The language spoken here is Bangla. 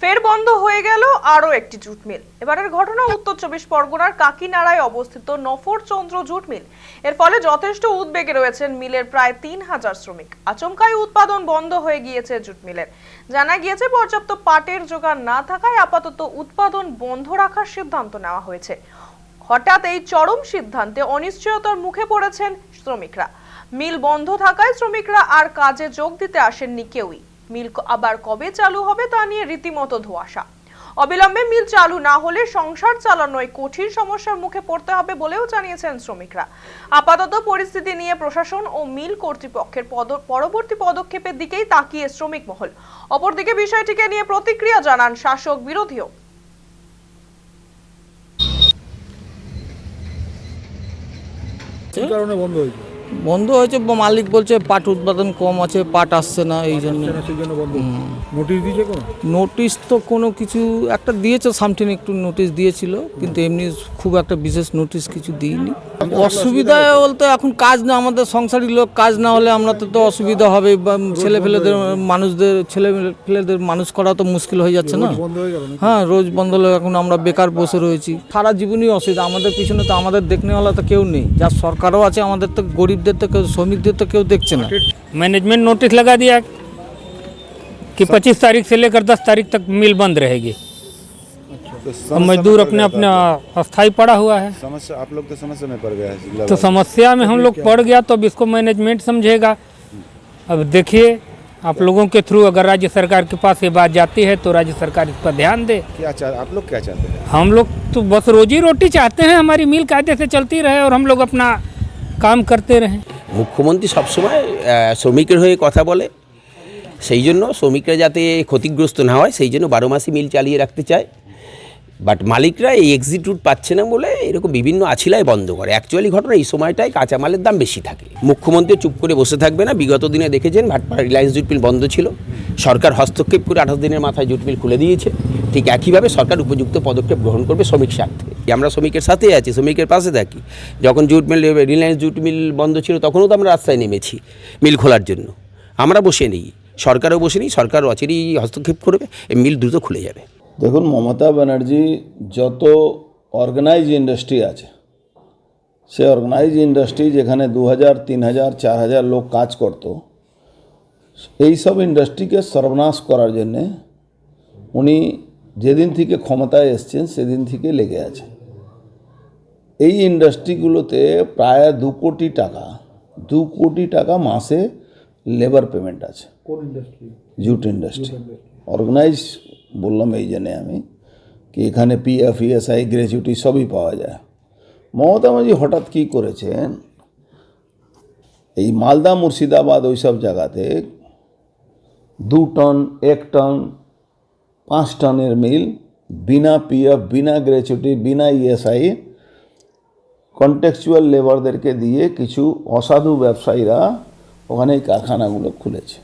ফের বন্ধ হয়ে গেল আরও একটি জুট মিল। এবারের ঘটনা উত্তর চব্বিশ পরগনার কাকিনাড়ায় অবস্থিত নফর চন্দ্র জুট মিল। এর ফলে যথেষ্ট উদ্বেগে রয়েছেন মিলের প্রায় তিন হাজার শ্রমিক। আচমকাই উৎপাদন বন্ধ হয়ে গিয়েছে জুট মিলের। জানা গিয়েছে, পর্যাপ্ত পাটের জোগান না থাকায় আপাতত উৎপাদন বন্ধ রাখার সিদ্ধান্ত নেওয়া হয়েছে। হঠাৎ এই চরম সিদ্ধান্তে অনিশ্চয়তার মুখে পড়েছেন শ্রমিকরা। মিল বন্ধ থাকায় শ্রমিকরা আর কাজে যোগ দিতে আসেননি কেউই। মিল আবার কবে চালু হবে তা নিয়ে রীতিমতো ধোঁয়াশা। অবিলম্বে মিল চালু না হলে সংসার চালানোয় কঠিন সমস্যার মুখে পড়তে হবে বলেও জানিয়েছেন শ্রমিকরা। আপাতত পরিস্থিতি নিয়ে প্রশাসন ও মিল কর্তৃপক্ষের পরবর্তী পদক্ষেপের দিকেই তাকিয়ে শ্রমিক মহল। অপরদিকে বিষয়টিকে নিয়ে প্রতিক্রিয়া জানান শাসক বিরোধীও। কারণে বন্ধ হয়েছে? বন্ধ হয়েছে মালিক বলছে পাট উৎপাদন কম আছে পাট আসছে না এই জন্য। নোটিশ দিয়েছে নোটিশ তো কোনো কিছু একটা দিয়েছে সামথিং একটু নোটিশ দিয়েছিল কিন্তু এমনি খুব একটা বিশেষ নোটিশ কিছু দিইনি। অসুবিধা বলতে এখন কাজ না আমাদের সংসারী লোক কাজ না হলে আমরা তো তো অসুবিধা হবে বা ছেলে ফেলেদের মানুষদের ছেলে ফেলেদের মানুষ করা তো মুশকিল হয়ে যাচ্ছে না। হয়ে রোজ বন্ধ হলে এখন আমরা বেকার বসে রয়েছি। সারা জীবনই অসুবিধা আমাদের পিছনে তো আমাদের দেখনেওয়ালা তো কেউ নেই যা সরকারও আছে আমাদের তো গরিবদের তো কেউ শ্রমিকদের তো কেউ দেখছে না मैनेजमेंट नोटिस लगा दिया कि 25 तारीख से लेकर 10 तारीख तक मिल बंद रहेगी अब मजदूर अपने अपने अस्थाई पड़ा हुआ है समस्या आप लोग तो समस्या में पड़ गया है जिला तो समस्या में हम लोग पड़ गया तो अब इसको मैनेजमेंट समझेगा अब देखिए आप लोगों के थ्रू अगर राज्य सरकार के पास ये बात जाती है तो राज्य सरकार इस पर ध्यान दे क्या चाह आप लोग क्या चाहते हैं हम लोग तो बस रोजी रोटी चाहते हैं हमारी मिल कायदे से चलती रहे और हम लोग अपना কাম করতে রে মুখ্যমন্ত্রী সবসময় শ্রমিকের হয়ে কথা বলে। সেই জন্য শ্রমিকরা যাতে ক্ষতিগ্রস্ত না হয়, সেই জন্য বারো মাসই মিল চালিয়ে রাখতে চায়। বাট মালিকরা এই এক্সিট রুট পাচ্ছে না বলে এরকম বিভিন্ন আছিলাই বন্ধ করে। অ্যাকচুয়ালি ঘটনা এই সময়টায় কাঁচামালের দাম বেশি থাকে। মুখ্যমন্ত্রী চুপ করে বসে থাকবে না। বিগত দিনে দেখেছেন ভাটপাড়া রিলায়েন্স জুট মিল বন্ধ ছিল। সরকার হস্তক্ষেপ করে আঠাশ দিনের মাথায় জুট মিল খুলে দিয়েছে। ঠিক একইভাবে সরকার উপযুক্ত পদক্ষেপ গ্রহণ করবে শ্রমিক স্বার্থে। আমরা শ্রমিকের সাথে আছি, শ্রমিকের পাশে থাকি। যখন jute mill, Reliance jute mill বন্ধ ছিল, তখনও তো আমরা রাস্তায় নেমেছি মিল খোলার জন্য। আমরা বসে নেই, সরকারও বসে নেই, সরকার অচিরেই হস্তক্ষেপ করবে, এই মিল দ্রুত খুলে যাবে। দেখুন, মমতা ব্যানার্জি যত অর্গানাইজ ইন্ডাস্ট্রি আছে, সে অর্গানাইজ ইন্ডাস্ট্রি যেখানে দু হাজার, তিন হাজার, চার হাজার লোক কাজ করত, এই সব ইন্ডাস্ট্রিকে সর্বনাশ করার জন্যে উনি যেদিন থেকে ক্ষমতায় এসছেন, সেদিন থেকে লেগে আছে এই ইন্ডাস্ট্রিগুলোতে প্রায় দু কোটি টাকা দু কোটি টাকা মাসে লেবার পেমেন্ট আছে। কোন ইন্ডাস্ট্রি জুট ইন্ডাস্ট্রি অর্গানাইজ বললাম এই জন্যে আমি কি এখানে পিএফ ইএসআই গ্র্যাচুইটি সবই পাওয়া যায়। মমতা মাঝি হঠাৎ কী করেছেন? এই মালদা মুর্শিদাবাদ ওই সব জায়গাতে দু টন এক টন পাঁচ টনের মিল বিনা পিএফ বিনা গ্র্যাচুইটি বিনা ইএসআই কন্টেক্সচুয়াল লেবারদেরকে দিয়ে কিছু অসাধু ব্যবসায়ীরা ওখানে এই কারখানাগুলো খুলেছে।